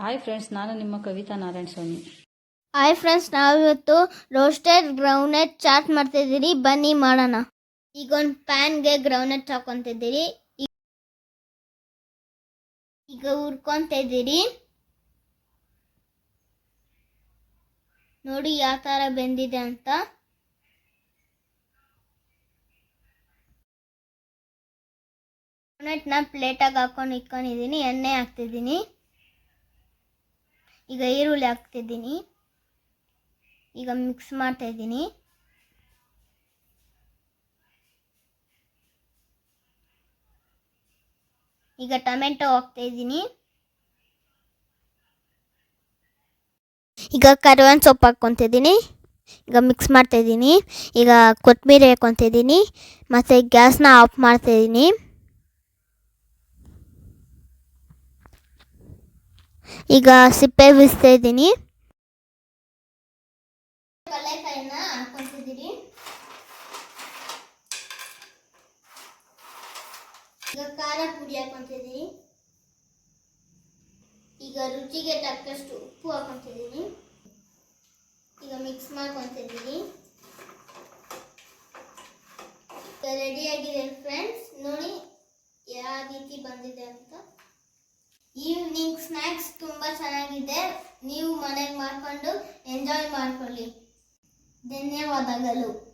Hi friends ನಾನು ನಿಮ್ಮ Kavitha Narayana Swamy. Hi friends ನಾವಿವತ್ತು ರೋಸ್ಟೆಡ್ ಗ್ರೌಂಡ್ನಟ್ ಚಾಟ್ ಮಾಡ್ತಿದ್ದೀರಿ. ಬನ್ನಿ ಮಾಡೋಣ. ಈಗ ಒಂದು ಪ್ಯಾನ್ಗೆ ಗ್ರೌಂಡ್ನಟ್ ಹಾಕೊತಿದ್ದೀರಿ. ಈಗ ಹುರ್ಕೊಂತ ಇದ್ದೀರಿ ನೋಡಿ ಯಾವ ಥರ ಬೆಂದಿದೆ ಅಂತ. ಗ್ರೌಂಡ್ನಟ್ನ ಪ್ಲೇಟಾಗಿ ಹಾಕೊಂಡು ಇಟ್ಕೊಂಡಿದ್ದೀನಿ, ಎಣ್ಣೆ ಹಾಕ್ತಿದ್ದೀನಿ. ಈಗ ಈರುಳ್ಳಿ ಹಾಕ್ತಿದ್ದೀನಿ. ಈಗ ಮಿಕ್ಸ್ ಮಾಡ್ತಾ ಇದ್ದೀನಿ ಈಗ ಟೊಮೆಟೊ ಹಾಕ್ತಾ ಇದ್ದೀನಿ ಈಗ ಕರಿಬೇವಿನ ಸೊಪ್ಪು ಹಾಕ್ಕೊತಿದ್ದೀನಿ. ಈಗ ಮಿಕ್ಸ್ ಮಾಡ್ತಾ ಇದ್ದೀನಿ ಈಗ ಕೊತ್ತಂಬರಿ ಹಾಕ್ಕೊತಿದ್ದೀನಿ. ಮತ್ತು ಗ್ಯಾಸ್ನ ಆಫ್ ಮಾಡ್ತಾ ಈಗ ಸಿಪ್ಪೆ ಬಿಸ್ತಾ ಇದ್ದೀನಿ. ಈಗ ಖಾರ ಪುಡಿ ಹಾಕೊಂತಿದ್ದೀನಿ ಈಗ ರುಚಿಗೆ ತಕ್ಕಷ್ಟು ಉಪ್ಪು ಹಾಕೊಂತಿದ್ದೀನಿ ಈಗ ಮಿಕ್ಸ್ ಮಾಡ್ಕೊತಿದ್ದೀನಿ ರೆಡಿ ಆಗಿದೆ ಫ್ರೆಂಡ್ಸ್ ನೋಡಿ, ಯಾವ ರೀತಿ ಬಂದಿದೆ ಅಂತ. ಈವ್ನಿಂಗ್ ಸ್ನ್ಯಾಕ್ಸ್ ತುಂಬ ಚೆನ್ನಾಗಿದೆ. ನೀವು ಮನೆಗೆ ಮಾಡಿಕೊಂಡು ಎಂಜಾಯ್ ಮಾಡ್ಕೊಳ್ಳಿ. ಧನ್ಯವಾದಗಳು.